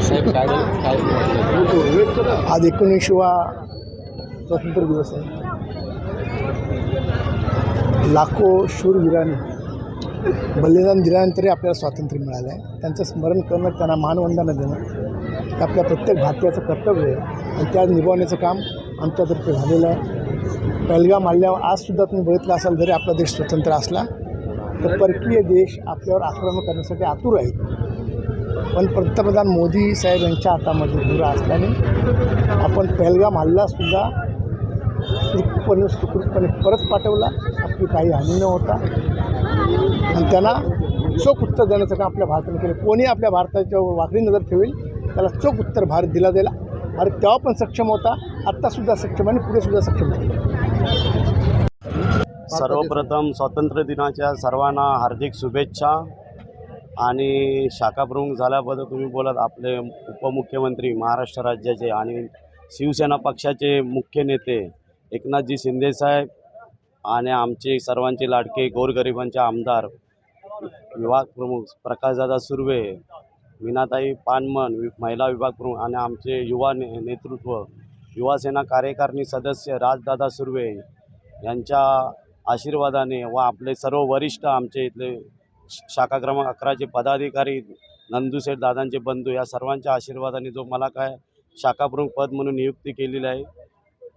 साहेब काय काय आज एकोणीसवा स्वातंत्र्य दिवस आहे. लाखो शूरवीरांनी बलिदान दिल्यानंतरही आपल्याला स्वातंत्र्य मिळालं आहे. त्यांचं स्मरण करणं त्यांना मानवंदना देणं हे आपल्या प्रत्येक भारतीयाचं कर्तव्य आहे. आणि त्या निभावण्याचं काम आमच्यातर्फे झालेलं आहे. पहलगाम आल्यावर आजसुद्धा तुम्ही बघितलं असाल जरी आपला देश स्वतंत्र असला तर परकीय देश आपल्यावर आक्रमण करण्यासाठी आतुर आहेत. पण पंतप्रधान मोदी साहेब यांच्या हातामध्ये धुरा असल्याने आपण पहलगाम हल्लासुद्धा सुखपणे सुखरूपपणे परत पाठवला. आपली काही हानी न होता. आणि त्यांना चोख उत्तर देण्याचं काम आपल्या भारताने केलं. कोणी आपल्या भारताच्या वाकडी नजर ठेवेल त्याला चोख उत्तर भारत दिला गेला. आणि तेव्हा पण सक्षम होता आत्तासुद्धा सक्षम आणि पुढेसुद्धा सक्षम होईल. सर्वप्रथम स्वातंत्र्य दिनाच्या सर्वांना हार्दिक शुभेच्छा. आणि शाखाप्रमुख झाल्याबद्दल तुम्ही बोलत आपले उपमुख्यमंत्री महाराष्ट्र राज्याचे आणि शिवसेना पक्षाचे मुख्य नेते एकनाथजी शिंदेसाहेब आणि आमचे सर्वांचे लाडके गोरगरिबांचे आमदार विभाग प्रमुख प्रकाशदादा सुर्वे मीनाताई पानमन वि महिला विभाग प्रमुख आणि आमचे युवा ने नेतृत्व युवासेना कार्यकारिणी सदस्य राजदादा सुर्वे यांच्या आशीर्वादाने व आपले सर्व वरिष्ठ आमचे इथले शाखा क्रमांक अकराचे पदाधिकारी नंदूसेठ दादांचे बंधू या सर्वांच्या आशीर्वादाने जो मला काय शाखाप्रमुख पद म्हणून नियुक्ती केलेली आहे.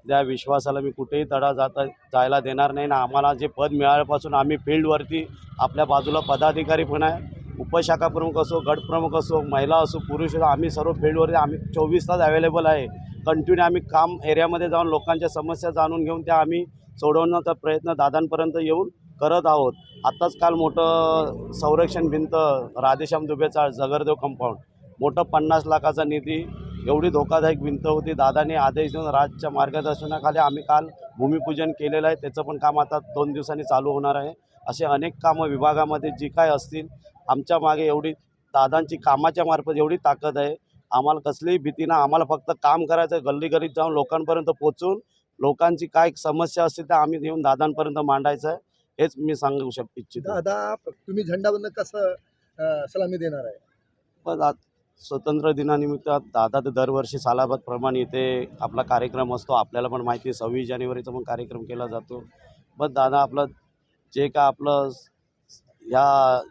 त्या विश्वासाला मी कुठेही तडा जाता जायला देणार नाही ना आम्हाला जे पद मिळाल्यापासून आम्ही फील्डवरती आपल्या बाजूला पदाधिकारी पण आहे उपशाखा प्रमुख असो गटप्रमुख असो महिला असो पुरुष असो आम्ही सर्व फील्डवरती आम्ही चोवीस तास अवेलेबल आहे. कंटिन्यू आम्ही काम एरियामध्ये जाऊन लोकांच्या समस्या जाणून घेऊन त्या आम्ही सोडवण्याचा प्रयत्न दादांपर्यंत येऊन करत आहोत. आत्ताच काल मोठं संरक्षण भिंत राधेश्याम दुबेचा जगरदेव कंपाऊंड मोठं पन्नास लाखाचा निधी एवढी धोकादायक भिंत होती. दादाने आदेश देऊन राजच्या मार्गदर्शनाखाली आम्ही काल भूमिपूजन केलेलं आहे. त्याचं पण काम आता दोन दिवसांनी चालू होणार आहे. असे अनेक कामं विभागामध्ये जी काय असतील आमच्या मागे एवढी दादांची कामाच्या मार्फत एवढी ताकद आहे. आम्हाला कसलीही भीती ना आम्हाला फक्त काम करायचं आहे गल्ली गल्लीत जाऊन लोकांपर्यंत पोचून लोकांची काय समस्या असतील त्या आम्ही देऊन दादांपर्यंत मांडायचं आहे हेच मी सांगू शक इच्छितो. दादा तुम्ही झेंडाबंद कसं सलामी देणार आहे? पण आज स्वतंत्र दिनानिमित्त दादा तर दरवर्षी सालाबादप्रमाणे इथे आपला कार्यक्रम असतो आपल्याला पण माहिती आहे. सव्वीस जानेवारीचा पण कार्यक्रम केला जातो. पण दादा आपलं जे का आपलं ह्या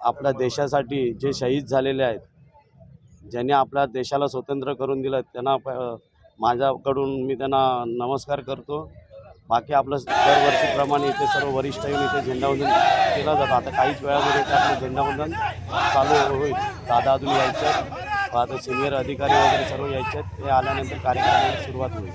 आपल्या देशासाठी जे शहीद झालेले आहेत ज्यांनी आपल्या देशाला स्वतंत्र करून दिलं त्यांना प- माझ्याकडून मी त्यांना नमस्कार करतो. बाकी आपलं दरवर्षीप्रमाणे इथे सर्व वरिष्ठ येऊन इथे झेंडावंदन केलं जातं. आता काहीच वेळामध्ये इथे आपलं झेंडावंदन चालू होईल. दादा अजून यायचे आहेत. आता सिनियर अधिकारी वगैरे सर्व यायचे आहेत. ते आल्यानंतर कार्यक्रमाला सुरुवात होईल.